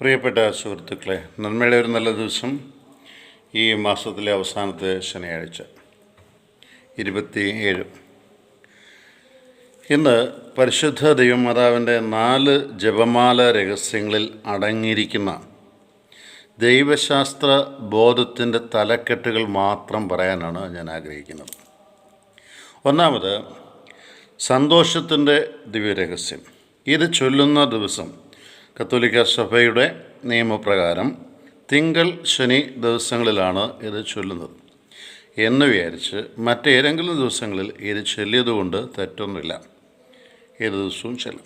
പ്രിയപ്പെട്ട സുഹൃത്തുക്കളെ നന്മയുടെ ഒരു നല്ല ദിവസം ഈ മാസത്തിലെ അവസാനത്തെ ശനിയാഴ്ച ഇരുപത്തി ഏഴ് ഇന്ന് പരിശുദ്ധ ദൈവമാതാവിന്റെ നാല് ജപമാല രഹസ്യങ്ങളിൽ അടങ്ങിയിരിക്കുന്ന ദൈവശാസ്ത്ര ബോധത്തിന്റെ തലക്കെട്ടുകൾ മാത്രം പറയാനാണ് ഞാൻ ആഗ്രഹിക്കുന്നത്. ഒന്നാമത് സന്തോഷത്തിന്റെ ദിവ്യരഹസ്യം. ഇത് ചൊല്ലുന്ന ദിവസം കത്തോലിക്ക സഭയുടെ നിയമപ്രകാരം തിങ്കൾ ശനി ദിവസങ്ങളിലാണ് ഇത് ചൊല്ലുന്നത്. എന്ന് വിചാരിച്ച് മറ്റേതെങ്കിലും ദിവസങ്ങളിൽ ഇത് ചൊല്ലിയതുകൊണ്ട് തെറ്റൊന്നുമില്ല. ഏത് ദിവസവും ചെല്ലും.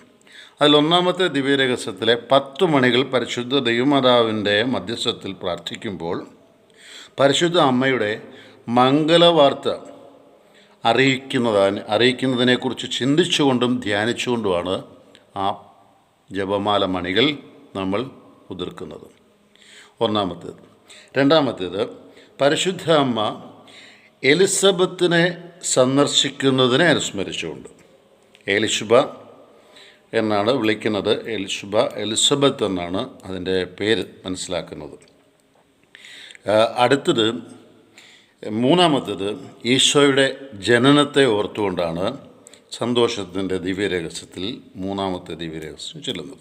അതിലൊന്നാമത്തെ ദിവ്യരഹസ്യത്തിലെ പത്ത് മണികൾ പരിശുദ്ധ ദൈവമാതാവിന്റെ മധ്യസ്ഥത്തിൽ പ്രാർത്ഥിക്കുമ്പോൾ പരിശുദ്ധ അമ്മയുടെ മംഗളവാർത്ത അറിയിക്കുന്നതാണ് അറിയിക്കുന്നതിനെക്കുറിച്ച് ചിന്തിച്ചുകൊണ്ടും ധ്യാനിച്ചുകൊണ്ടുമാണ് ആ ജപമാല മണികൾ നമ്മൾ ഉതിർക്കുന്നത് ഒന്നാമത്തേത്. രണ്ടാമത്തേത് പരിശുദ്ധ അമ്മ എലിസബത്തിനെ സന്ദർശിക്കുന്നതിനെ അനുസ്മരിച്ചുകൊണ്ട്. എലിഷുബ എന്നാണ് വിളിക്കുന്നത്. എലിഷുബ എലിസബത്ത് എന്നാണ് അതിന്റെ പേര് മനസ്സിലാക്കുന്നത്. അടുത്തത് മൂന്നാമത്തേത് ഈശോയുടെ ജനനത്തെ ഓർത്തുകൊണ്ടാണ് സന്തോഷത്തിന്റെ ദിവ്യരഹസ്യത്തിൽ മൂന്നാമത്തെ ദിവ്യരഹസ്യം ചെല്ലുന്നത്.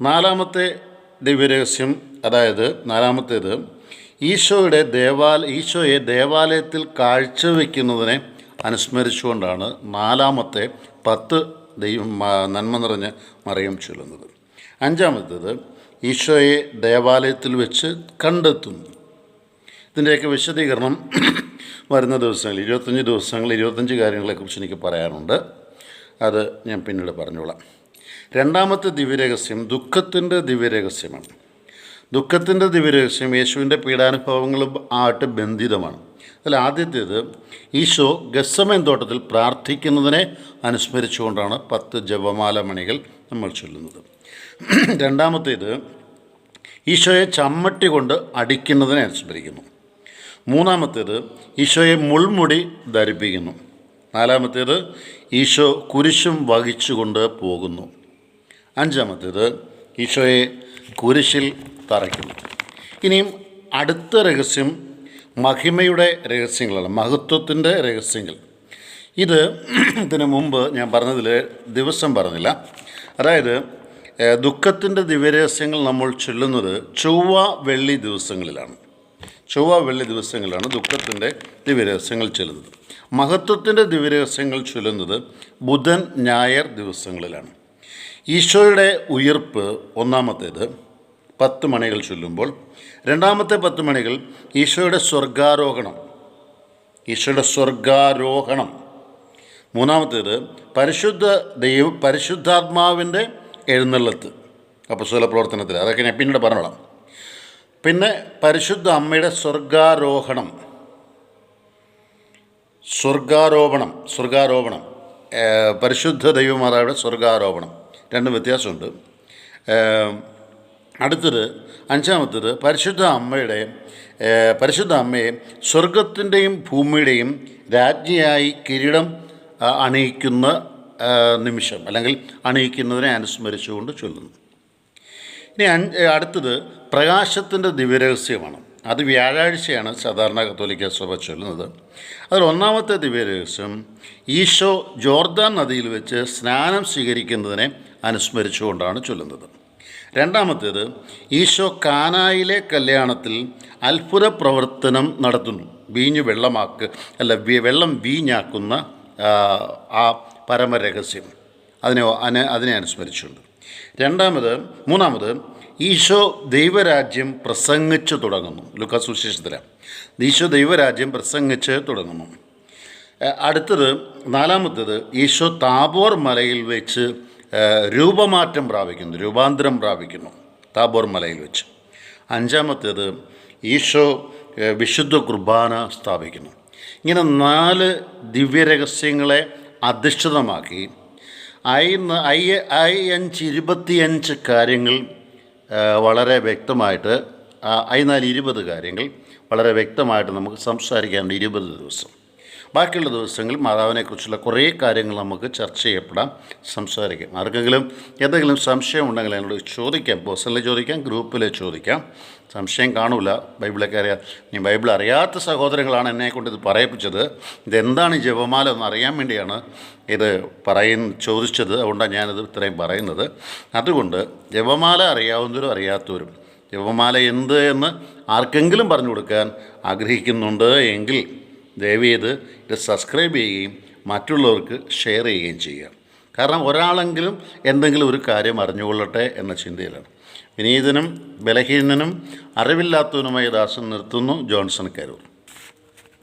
നാലാമത്തെ ദിവ്യരഹസ്യം അതായത് നാലാമത്തേത് ഈശോയുടെ ദേവാല ഈശോയെ ദേവാലയത്തിൽ കാഴ്ചവെക്കുന്നതിനെ അനുസ്മരിച്ചുകൊണ്ടാണ് നാലാമത്തെ പത്ത് ദൈവം നന്മ നിറഞ്ഞ മറിയം ചൊല്ലുന്നത്. അഞ്ചാമത്തേത് ഈശോയെ ദേവാലയത്തിൽ വെച്ച് കണ്ടെത്തുന്നു. ഇതിന്റെയൊക്കെ വിശദീകരണം വരുന്ന ദിവസങ്ങൾ ഇരുപത്തഞ്ച് ദിവസങ്ങൾ ഇരുപത്തഞ്ച് കാര്യങ്ങളെക്കുറിച്ച് എനിക്ക് പറയാനുണ്ട്. അത് ഞാൻ പിന്നീട് പറഞ്ഞോളാം. രണ്ടാമത്തെ ദിവ്യരഹസ്യം ദുഃഖത്തിന്റെ ദിവ്യരഹസ്യമാണ്. ദുഃഖത്തിന്റെ ദിവ്യരഹസ്യം യേശുവിന്റെ പീഡാനുഭവങ്ങളും ആയിട്ട് ബന്ധിതമാണ്. അതിൽ ആദ്യത്തേത് ഈശോ ഗസമൻ തോട്ടത്തിൽ പ്രാർത്ഥിക്കുന്നതിനെ അനുസ്മരിച്ചുകൊണ്ടാണ് പത്ത് ജപമാല മണികൾ നമ്മൾ ചൊല്ലുന്നത്. രണ്ടാമത്തേത് ഈശോയെ ചമ്മട്ടി കൊണ്ട് അടിക്കുന്നതിനെ അനുസ്മരിക്കുന്നു. മൂന്നാമത്തേത് ഈശോയെ മുൾമുടി ധരിപ്പിക്കുന്നു. നാലാമത്തേത് ഈശോ കുരിശും വഹിച്ചുകൊണ്ട് പോകുന്നു. അഞ്ചാമത്തേത് ഈശോയെ കുരിശിൽ തറയ്ക്കുന്നു. ഇനിയും അടുത്ത രഹസ്യം മഹിമയുടെ രഹസ്യങ്ങളാണ് മഹത്വത്തിന്റെ രഹസ്യങ്ങൾ. ഇത് ഇതിനു മുമ്പ് ഞാൻ പറഞ്ഞതിൽ ദിവസം പറഞ്ഞില്ല. അതായത് ദുഃഖത്തിന്റെ ദിവ്യരഹസ്യങ്ങൾ നമ്മൾ ചൊല്ലുന്നത് ചൊവ്വ വെള്ളി ദിവസങ്ങളിലാണ്. ചൊവ്വ വെള്ളി ദിവസങ്ങളിലാണ് ദുഃഖത്തിന്റെ ദിവ്യരഹസ്യങ്ങൾ ചെല്ലുന്നത്. മഹത്വത്തിന്റെ ദിവ്യരഹസ്യങ്ങൾ ചൊല്ലുന്നത് ബുധൻ ഞായർ ദിവസങ്ങളിലാണ്. ഈശോയുടെ ഉയർപ്പ് ഒന്നാമത്തേത് പത്ത് മണികൾ ചൊല്ലുമ്പോൾ രണ്ടാമത്തെ പത്ത് മണികൾ ഈശോയുടെ സ്വർഗാരോഹണം. ഈശോയുടെ സ്വർഗാരോഹണം. മൂന്നാമത്തേത് പരിശുദ്ധ ദൈവ പരിശുദ്ധാത്മാവിന്റെ എഴുന്നള്ളത്ത്. അപ്പസ്വല പ്രവർത്തനത്തിൽ അതൊക്കെ ഞാൻ പിന്നീട് പറഞ്ഞോളാം. പിന്നെ പരിശുദ്ധ അമ്മയുടെ സ്വർഗാരോഹണം. സ്വർഗാരോപണം സ്വർഗാരോപണം. പരിശുദ്ധ ദൈവമാതാവിടെ സ്വർഗാരോപണം. രണ്ടും വ്യത്യാസമുണ്ട്. അടുത്തത് അഞ്ചാമത്തത് പരിശുദ്ധ അമ്മയുടെ പരിശുദ്ധ അമ്മയെ സ്വർഗത്തിന്റെയും ഭൂമിയുടെയും രാജ്ഞിയായി കിരീടം അണിയിക്കുന്ന നിമിഷം അല്ലെങ്കിൽ അണിയിക്കുന്നതിനെ അനുസ്മരിച്ചുകൊണ്ട് ചൊല്ലുന്നു. ഇനി അഞ്ച് അടുത്തത് പ്രകാശത്തിന്റെ ദിവ്യരഹസ്യമാണ്. അത് വ്യാഴാഴ്ചയാണ് സാധാരണ കത്തോലിക്ക സഭ ചൊല്ലുന്നത്. അതിൽ ഒന്നാമത്തെ ദിവ്യരഹസ്യം ഈശോ ജോർദാൻ നദിയിൽ വെച്ച് സ്നാനം സ്വീകരിക്കുന്നതിനെ അനുസ്മരിച്ചുകൊണ്ടാണ് ചൊല്ലുന്നത്. രണ്ടാമത്തേത് ഈശോ കാനായിലെ കല്യാണത്തിൽ അത്ഭുത പ്രവർത്തനം നടത്തുന്നു. വീഞ്ഞു വെള്ളമാക്ക് അല്ല വെള്ളം വീഞ്ഞാക്കുന്ന ആ, പരമരഹസ്യം. അതിനെ അതിനെ അനുസ്മരിച്ചുകൊണ്ട്. രണ്ടാമത് മൂന്നാമത് ഈശോ ദൈവരാജ്യം പ്രസംഗിച്ചു തുടങ്ങുന്നു. ലുക്ക സുശേഷത്തില ഈശോ ദൈവരാജ്യം പ്രസംഗിച്ച് തുടങ്ങുന്നു. അടുത്തത് നാലാമത്തത് ഈശോ താബോർ മലയിൽ വെച്ച് രൂപമാറ്റം പ്രാപിക്കുന്നു രൂപാന്തരം പ്രാപിക്കുന്നു താബോർ മലയിൽ വെച്ച്. അഞ്ചാമത്തേത് ഈശോ വിശുദ്ധ കുർബാന സ്ഥാപിക്കുന്നു. ഇങ്ങനെ നാല് ദിവ്യരഹസ്യങ്ങളെ അധിഷ്ഠിതമാക്കി ഐ ഐ ഐ അഞ്ച് ഇരുപത്തിയഞ്ച് കാര്യങ്ങൾ വളരെ വ്യക്തമായിട്ട് ഐ നാല് ഇരുപത് കാര്യങ്ങൾ വളരെ വ്യക്തമായിട്ട് നമുക്ക് സംസാരിക്കാനുണ്ട് ഇരുപത് ദിവസം. ബാക്കിയുള്ള ദിവസങ്ങളിൽ മാതാവിനെക്കുറിച്ചുള്ള കുറേ കാര്യങ്ങൾ നമുക്ക് ചർച്ച ചെയ്യപ്പെടാം സംസാരിക്കാം. ആർക്കെങ്കിലും എന്തെങ്കിലും സംശയം ഉണ്ടെങ്കിൽ എന്നോട് ചോദിക്കാം. പേഴ്സണലി ചോദിക്കാം ഗ്രൂപ്പിലെ ചോദിക്കാം. സംശയം കാണൂല. ബൈബിളൊക്കെ അറിയാം നീ ബൈബിൾ അറിയാത്ത സഹോദരങ്ങളാണ് എന്നെ കൊണ്ട് ഇത് പറയിപ്പിച്ചത്. ഇതെന്താണ് ഈ ജപമാല എന്ന് അറിയാൻ വേണ്ടിയാണ് ഇത് പറയുന്ന ചോദിച്ചത്. അതുകൊണ്ടാണ് ഞാനിത് ഇത്രയും പറയുന്നത്. അതുകൊണ്ട് ജപമാല അറിയാവുന്നവരും അറിയാത്തവരും ജപമാല എന്ത് എന്ന് ആർക്കെങ്കിലും പറഞ്ഞു കൊടുക്കാൻ ആഗ്രഹിക്കുന്നുണ്ട് എങ്കിൽ ദയവ് ചെയ്ത് ഇത് സബ്സ്ക്രൈബ് ചെയ്യുകയും മറ്റുള്ളവർക്ക് ഷെയർ ചെയ്യുകയും ചെയ്യുക. കാരണം ഒരാളെങ്കിലും എന്തെങ്കിലും ഒരു കാര്യം അറിഞ്ഞുകൊള്ളട്ടെ എന്ന ചിന്തയിലാണ്. വിനീതനും ബലഹീനനും അറിവില്ലാത്തവനുമായി ദാസൻ നിർത്തുന്നു ജോൺസൺ കരൂർ.